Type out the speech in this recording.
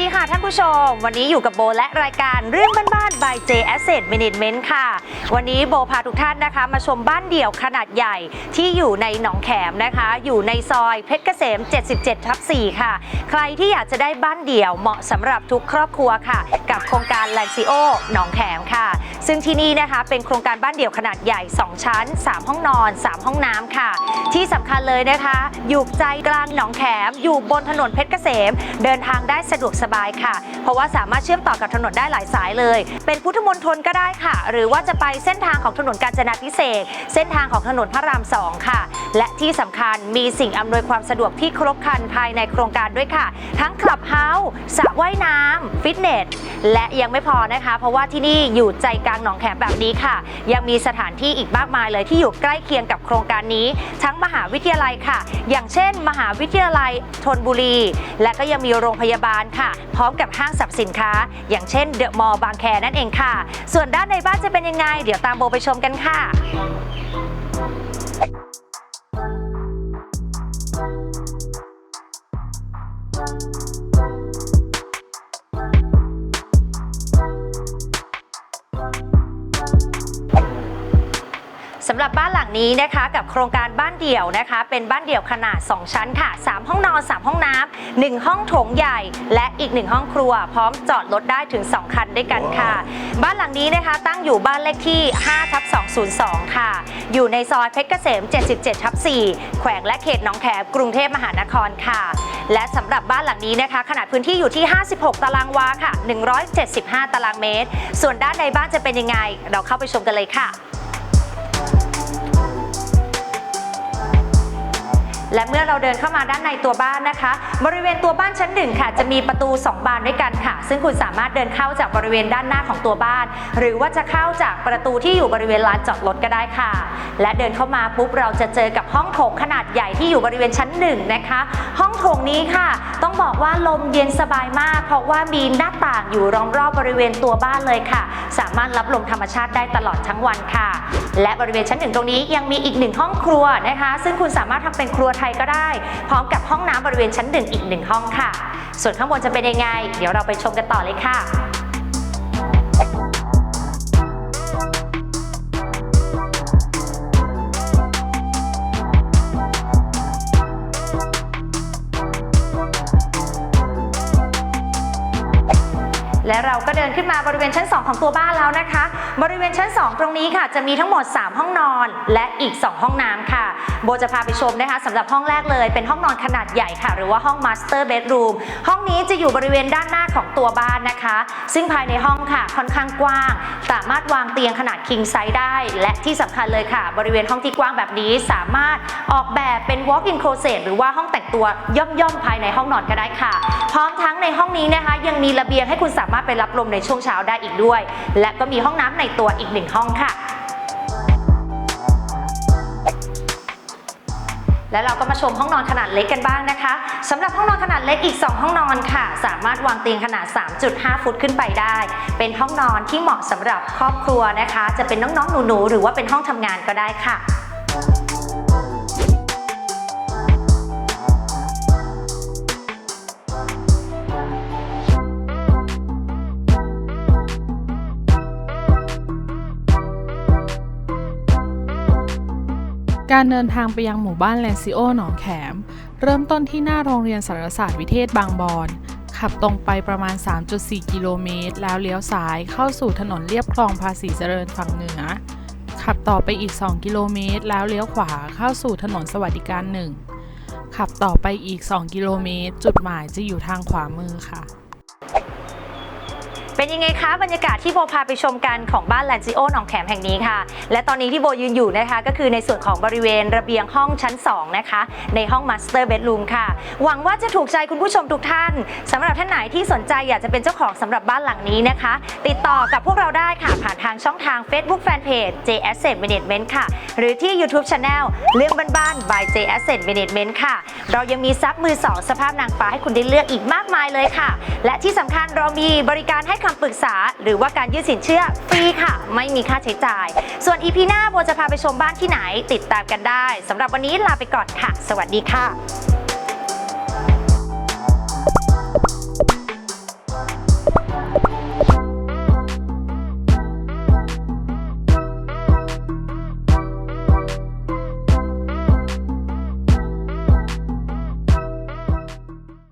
ดีค่ะท่านผู้ชม วันนี้อยู่กับโบและรายการเรื่องบ้านๆ by J Asset Management ค่ะ วันนี้โบพาทุกท่านนะคะ มาชมบ้านเดี่ยวขนาดใหญ่ที่อยู่ในหนองแขมนะคะ อยู่ในซอยเพชรเกษม 77ทับ4ค่ะ ใครที่อยากจะได้บ้านเดี่ยวเหมาะสำหรับทุกครอบครัวค่ะ กับโครงการแลนซิโอหนองแขมค่ะ ซึ่งที่นี่นะคะเป็นโครงการบ้านเดี่ยวขนาดใหญ่ 2 ชั้น 3 ห้องนอน 3 ห้องน้ำค่ะ ที่สำคัญเลยนะคะ อยู่ใจกลางหนองแขม อยู่บนถนนเพชรเกษม เดินทางได้สะดวกสบายค่ะ เพราะว่าสามารถเชื่อมต่อกับถนนได้หลายสายเลย เป็นพุทธมณฑลก็ได้ค่ะ หรือว่าจะไปเส้นทางของถนนกาญจนาพิเศษเส้นทางของถนนพระรามสองค่ะ และที่สำคัญมีสิ่งอำนวยความสะดวกที่ครบครันภายในโครงการด้วยค่ะ ทั้งคลับเฮาส์สระว่ายน้ำฟิตเนส และยังไม่พอนะคะ เพราะว่าที่นี่อยู่ใจกลางหนองแขมแบบนี้ค่ะ ยังมีสถานที่อีกมากมายเลยที่อยู่ใกล้เคียงกับโครงการนี้ ทั้งมหาวิทยาลัยค่ะ อย่างเช่น มหาวิทยาลัยธนบุรี และก็ยังมีโรงพยาบาลค่ะพร้อมกับห้างสรรพสินค้า อย่างเช่นเดอะมอลล์บางแคนั่นเองค่ะ ส่วนด้านในบ้านจะเป็นยังไง เดี๋ยวตามโบไปชมกันค่ะ สำหรับบ้านหลังนี้นะคะกับโครงการบ้านเดี่ยวนะคะ เป็นบ้านเดี่ยวขนาด 2 ชั้นค่ะ 3 ห้องนอน 3 ห้องน้ำ1ห้องโถงใหญ่ และอีก 1 ห้องครัว พร้อมจอดรถได้ถึง 2 คันด้วยกันค่ะ บ้านหลังนี้นะคะตั้งอยู่บ้านเลขที่5ทับ202 ค่ะ อยู่ในซอยเพชรเกษม 77ทับ4แขวงและเขตหนองแขมกรุงเทพมหานครค่ะ และสำหรับบ้านหลังนี้นะคะ ขนาดพื้นที่อยู่ที่ 56 ตารางวาค่ะ 175 ตารางเมตร ส่วนด้านในบ้านจะเป็นยังไง เราเข้าไปชมกันเลยค่ะ และเมื่อเราเดินเข้ามาด้านในตัวบ้านนะคะ บริเวณตัวบ้านชั้นหนึ่งค่ะ จะมีประตู 2 บานด้วยกันค่ะ ซึ่งคุณสามารถเดินเข้าจากบริเวณด้านหน้าของตัวบ้าน หรือว่าจะเข้าจากประตูที่อยู่บริเวณลานจอดรถก็ได้ค่ะ และเดินเข้ามาปุ๊บเราจะเจอกับห้องโถงขนาดใหญ่ที่อยู่บริเวณชั้นหนึ่งนะคะ ห้องโถงนี้ค่ะ ต้องบอกว่าลมเย็นสบายมาก เพราะว่ามีหน้าต่างอยู่รอบรอบบริเวณตัวบ้านเลยค่ะ สามารถรับลมธรรมชาติได้ตลอดทั้งวันค่ะ และบริเวณชั้นหนึ่งตรงนี้ยังมีอีกหนึ่งห้องครัวนะคะ ซึ่งคุณสามารถทำเป็นครัวไทยก็ได้ พร้อมกับห้องน้ำบริเวณชั้นหนึ่งอีกหนึ่งห้องค่ะ ส่วนข้างบนจะเป็นยังไง เดี๋ยวเราไปชมกันต่อเลยค่ะ และเราก็เดินขึ้นมาบริเวณชั้น 2 ของตัวบ้านแล้วนะคะ บริเวณชั้น 2 ตรงนี้ค่ะ จะมีทั้งหมด 3 ห้องนอนและอีก 2 ห้องน้ำค่ะ โบจะพาไปชมนะคะสำหรับห้องแรกเลยเป็นห้องนอนขนาดใหญ่ค่ะ หรือว่าห้อง Master Bedroom ห้องนี้จะอยู่บริเวณด้านหน้าของตัวบ้านนะคะ ซึ่งภายในห้องค่ะค่อนข้างกว้าง สามารถวางเตียงขนาด king size ได้ และที่สำคัญเลยค่ะ บริเวณห้องที่กว้างแบบนี้สามารถออกแบบเป็น walk-in closet หรือว่าห้องแต่งตัวย่อมๆภายในห้องนอนก็ได้ค่ะ พร้อมทั้งในห้องนี้นะคะ ยังมีระเบียงให้คุณสามารถไปรับลมในช่วงเช้าได้อีกด้วย และก็มีห้องน้ำในตัวอีกหนึ่งห้องค่ะและเราก็มาชมห้องนอนขนาดเล็กกันบ้างนะคะสำหรับห้องนอนขนาดเล็กอีก 2 ห้องนอนค่ะ สามารถวางเตียงขนาด 3.5 ฟุตขึ้นไปได้ เป็นห้องนอนที่เหมาะสำหรับครอบครัวนะคะ จะเป็นน้องๆหนูๆหรือว่าเป็นห้องทำงานก็ได้ค่ะ การเดินทางไปยังหมู่บ้านแลนซิโอหนองแขม เริ่มต้นที่หน้าโรงเรียนสารศาสตร์วิเทศบางบอนขับตรงไปประมาณ 3.4 กิโลเมตร แล้วเลี้ยวซ้ายเข้าสู่ถนนเลียบคลองภาษีเจริญฝั่งเหนือ ขับต่อไปอีก 2 กิโลเมตร แล้วเลี้ยวขวาเข้าสู่ถนนสวัสดิการหนึ่งขับต่อไปอีก 2 กิโลเมตร จุดหมายจะอยู่ทางขวามือค่ะ เป็นยังไงคะบรรยากาศที่โบพาไปชมกันของบ้านแลนซิโอหนองแขมแห่งนี้ค่ะ และตอนนี้ที่โบยืนอยู่นะคะ ก็คือในส่วนของบริเวณระเบียงห้องชั้น 2 นะคะ ในห้อง Master Bedroom ค่ะ หวังว่าจะถูกใจคุณผู้ชมทุกท่านสำหรับท่านไหนที่สนใจอยากจะเป็นเจ้าของสำหรับบ้านหลังนี้นะคะ ติดต่อกับพวกเราได้ค่ะผ่านทางช่องทาง Facebook Fanpage J Asset Management ค่ะ หรือที่ YouTube Channel เรื่องบ้านๆ by J Asset Management ค่ะ เรายังมีซับมือสองสภาพนางฟ้าให้คุณได้เลือกอีกมากมายเลยค่ะ และที่สำคัญเรามีบริการให้คำปรึกษาหรือว่าการยื่นสินเชื่อฟรีค่ะ ไม่มีค่าใช้จ่าย ส่วนอีพีหน้าโบจะพาไปชมบ้านที่ไหน ติดตามกันได้สำหรับวันนี้ลาไปก่อนค่ะ สวัสดีค่ะ